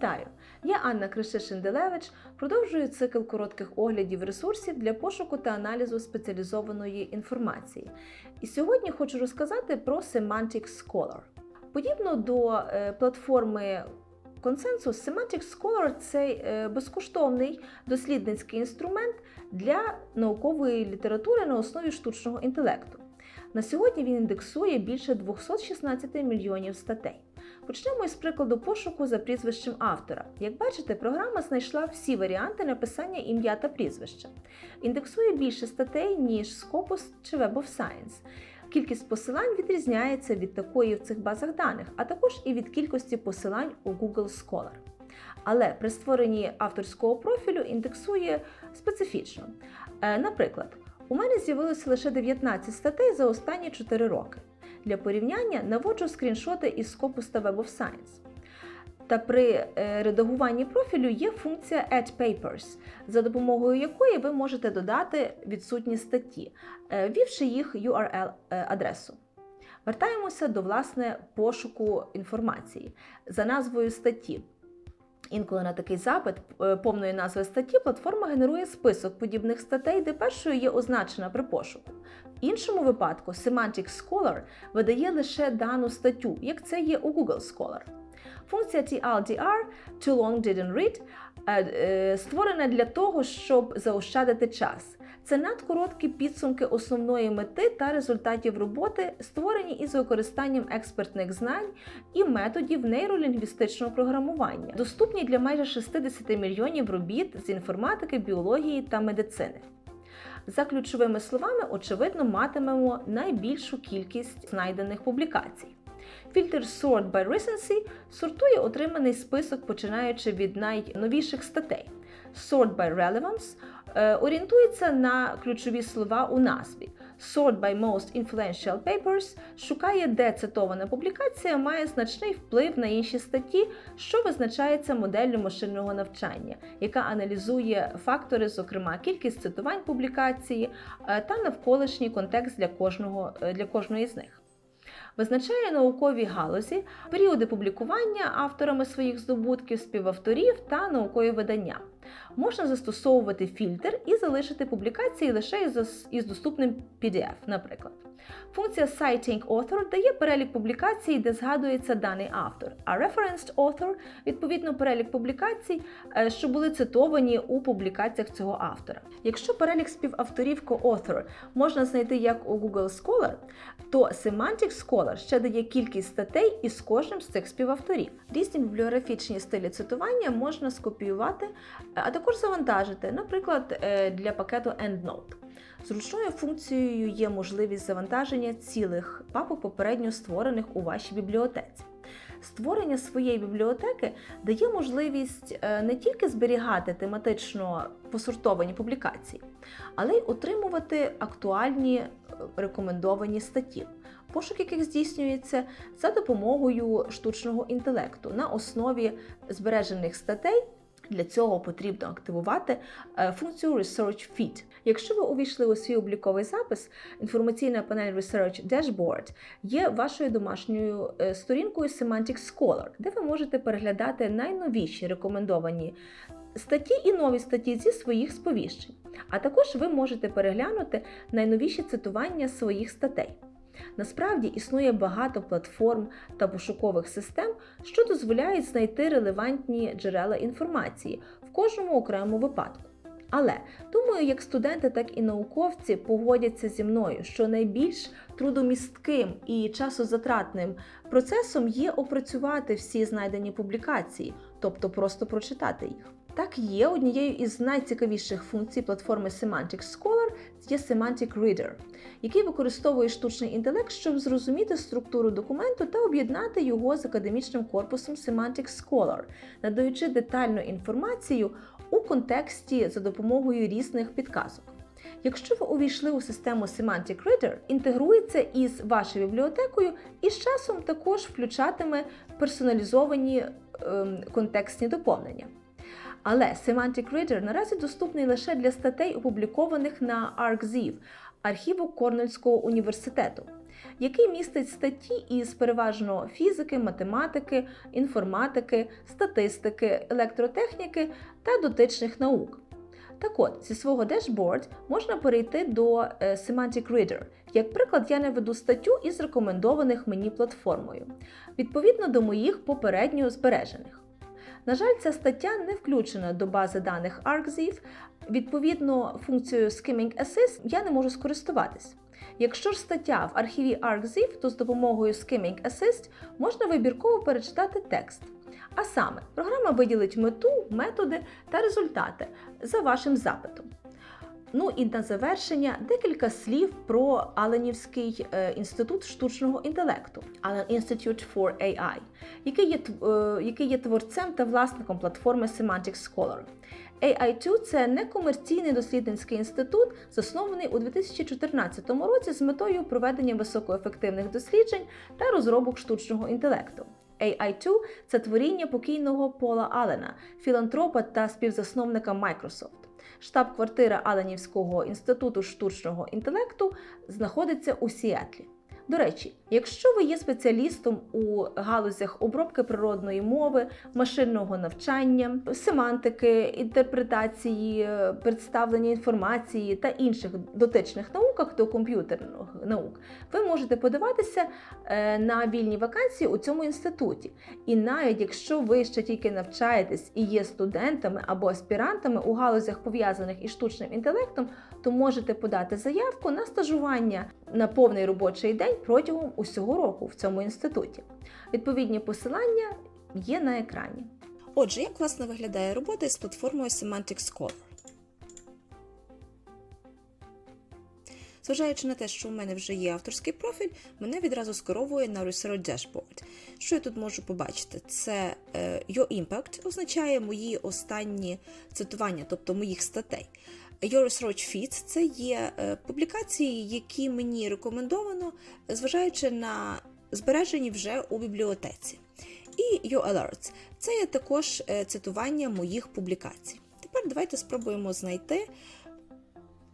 Вітаю! Я Анна Кришишин-Делевич. Продовжую цикл коротких оглядів ресурсів для пошуку та аналізу спеціалізованої інформації. І сьогодні хочу розказати про Semantic Scholar. Подібно до е, платформи Консенсус, Semantic Scholar це е, безкоштовний дослідницький інструмент для наукової літератури на основі штучного інтелекту. На сьогодні він індексує більше 216 мільйонів статей. Почнемо із прикладу пошуку за прізвищем автора. Як бачите, програма знайшла всі варіанти написання ім'я та прізвища. Індексує більше статей, ніж Scopus чи Web of Science. Кількість посилань відрізняється від такої в цих базах даних, а також і від кількості посилань у Google Scholar. Але при створенні авторського профілю індексує специфічно. Е, Наприклад, у мене з'явилося лише 19 статей за останні 4 роки. Для порівняння наводжу скріншоти із Scopus Web of Science. Та при е, редагуванні профілю є функція Add Papers, за допомогою якої ви можете додати відсутні статті, е, ввівши їх URL-адресу. Вертаємося до власне пошуку інформації за назвою статті. Інколи на такий запит е, повної назви статті платформа генерує список подібних статей, де першою є означена при пошуку. В іншому випадку Semantic Scholar видає лише дану статтю, як це є у Google Scholar. Функція TLDR Too Long Didn't Read е, е, створена для того, щоб заощадити час. Це надкороткі підсумки основної мети та результатів роботи, створені із використанням експертних знань і методів нейролінгвістичного програмування, доступні для майже 60 мільйонів робіт з інформатики, біології та медицини. За ключовими словами, очевидно, матимемо найбільшу кількість знайдених публікацій. Фільтр Sort by Recency сортує отриманий список, починаючи від найновіших статей. Sort by Relevance е, орієнтується на ключові слова у назві. Sort by Most Influential Papers шукає, де цитована публікація має значний вплив на інші статті, що визначається моделлю машинного навчання, яка аналізує фактори, зокрема кількість цитувань публікації е, та навколишній контекст для, кожного, е, для кожної з них. Визначає наукові галузі, періоди публікування авторами своїх здобутків, співавторів та наукові видання. Можна застосовувати фільтр і залишити публікації лише із, доступним PDF, наприклад. Функція Citing Author дає перелік публікацій, де згадується даний автор, а Referenced Author відповідно перелік публікацій, е, що були цитовані у публікаціях цього автора. Якщо перелік співавторів co-author можна знайти як у Google Scholar, то Semantic Scholar ще дає кількість статей із кожним з цих співавторів. Різні бібліографічні стилі цитування можна скопіювати, а також завантажити, наприклад, е, для пакету EndNote. Зручною функцією є можливість завантаження цілих папок попередньо створених у вашій бібліотеці. Створення своєї бібліотеки дає можливість е, не тільки зберігати тематично посортовані публікації, але й отримувати актуальні е, рекомендовані статті, пошук яких здійснюється за допомогою штучного інтелекту на основі збережених статей. Для цього потрібно активувати е, функцію Research Feed. Якщо ви увійшли у свій обліковий запис, інформаційна панель Research Dashboard є вашою домашньою е, сторінкою Semantic Scholar, де ви можете переглядати найновіші рекомендовані статті і нові статті зі своїх сповіщень. А також ви можете переглянути найновіші цитування своїх статей. Насправді існує багато платформ та пошукових систем, що дозволяють знайти релевантні джерела інформації в кожному окремому випадку. Але думаю, як студенти, так і науковці погодяться зі мною, що найбільш трудомістким і часозатратним процесом є опрацювати всі знайдені публікації, тобто просто прочитати їх. Так є однією із найцікавіших функцій платформи Semantic Scholar є Semantic Reader, який використовує штучний інтелект, щоб зрозуміти структуру документу та об'єднати його з академічним корпусом Semantic Scholar, надаючи детальну інформацію у контексті за допомогою різних підказок. Якщо ви увійшли у систему Semantic Reader, інтегрується із вашою бібліотекою і з часом також включатиме персоналізовані ем, контекстні доповнення. Але Semantic Reader наразі доступний лише для статей, опублікованих на ArcZiv, архіву Корнельського університету. який містить статті із переважно фізики, математики, інформатики, статистики, електротехніки та дотичних наук. Так от, зі свого дешборд можна перейти до е, Semantic Reader. Як приклад, я наведу статтю із рекомендованих мені платформою, відповідно до моїх попередньо збережених. На жаль, ця стаття не включена до бази даних ArcZiv, відповідно, функцією Skimming Assist я не можу скористуватись. Якщо ж стаття в архіві ArcZiv, то з допомогою Skimming Assist можна вибірково перечитати текст. А саме, програма виділить мету, методи та результати за вашим запитом. Ну і на завершення декілька слів про Аленівський е, інститут штучного інтелекту Allen Institute for AI, який є, е, який є творцем та власником платформи Semantic Scholar. AI2 – це некомерційний дослідницький інститут, заснований у 2014 році з метою проведення високоефективних досліджень та розробок штучного інтелекту. AI2 – це творіння покійного Пола Аллена, філантропа та співзасновника Microsoft. Штаб-квартира Аленівського інституту штучного інтелекту знаходиться у Сіетлі. До речі, якщо ви є спеціалістом у галузях обробки природної мови, машинного навчання, семантики, інтерпретації, представлення інформації та інших дотичних науках до комп'ютерних наук, ви можете подаватися е, на вільні вакансії у цьому інституті. І навіть якщо ви ще тільки навчаєтесь і є студентами або аспірантами у галузях пов'язаних із штучним інтелектом, то можете подати заявку на стажування на повний робочий день протягом усього року в цьому інституті. Відповідні посилання є на екрані. Отже, як власне виглядає робота із платформою Semantic Scholar? Зважаючи на те, що у мене вже є авторський профіль, мене відразу скеровує на Research Dashboard. Що я тут можу побачити? Це е, Your Impact означає мої останні цитування, тобто моїх статей. Your Research Feeds – це є е, публікації, які мені рекомендовано, зважаючи на збережені вже у бібліотеці. І Your Alerts – це є також е, цитування моїх публікацій. Тепер давайте спробуємо знайти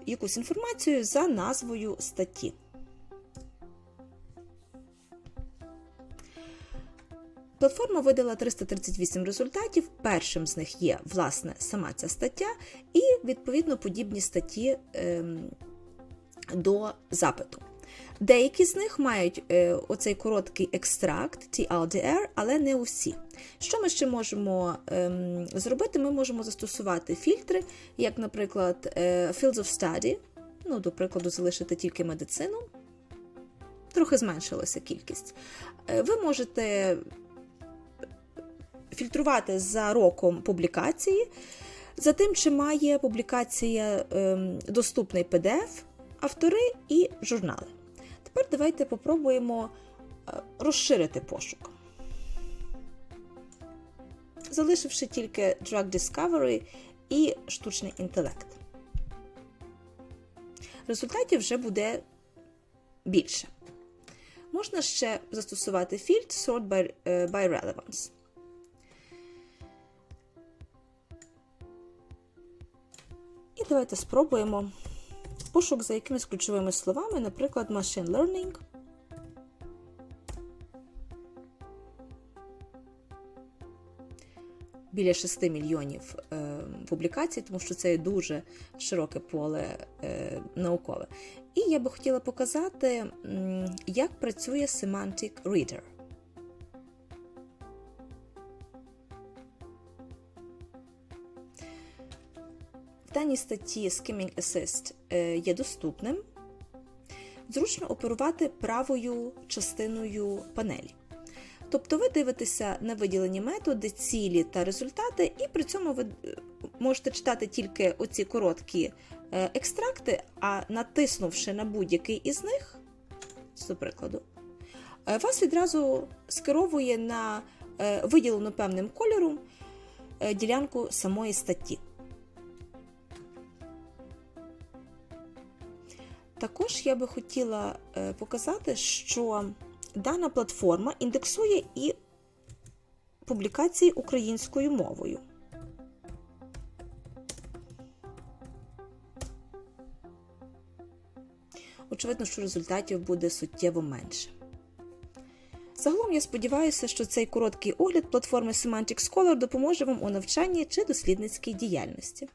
якусь інформацію за назвою статті. Платформа видала 338 результатів. Першим з них є власне сама ця стаття, і відповідно подібні статті ем, до запиту. Деякі з них мають е, оцей короткий екстракт TLDR, але не усі. Що ми ще можемо ем, зробити? Ми можемо застосувати фільтри, як, наприклад, е, Fields of Study, ну, до прикладу, залишити тільки медицину. Трохи зменшилася кількість. Е, ви можете фільтрувати за роком публікації, за тим, чи має публікація ем, доступний PDF, автори і журнали. Тепер давайте попробуємо е, розширити пошук. Залишивши тільки Drug Discovery і штучний інтелект. Результатів вже буде більше. Можна ще застосувати фільтр Sort by, е, by Relevance. Давайте спробуємо пошук за якимись ключовими словами, наприклад, machine learning. Біля 6 мільйонів е, публікацій, тому що це дуже широке поле е, наукове. І я би хотіла показати, як працює Semantic Reader. Даній статті Skimming Assist е, є доступним. Зручно оперувати правою частиною панелі. Тобто ви дивитеся на виділені методи, цілі та результати, і при цьому ви е, можете читати тільки оці короткі е, екстракти, а натиснувши на будь-який із них, до прикладу, вас відразу скеровує на виділену певним кольором ділянку самої статті. Також я би хотіла е, показати, що дана платформа індексує і публікації українською мовою. очевидно, що результатів буде суттєво менше. Загалом я сподіваюся, що цей короткий огляд платформи Semantic Scholar допоможе вам у навчанні чи дослідницькій діяльності.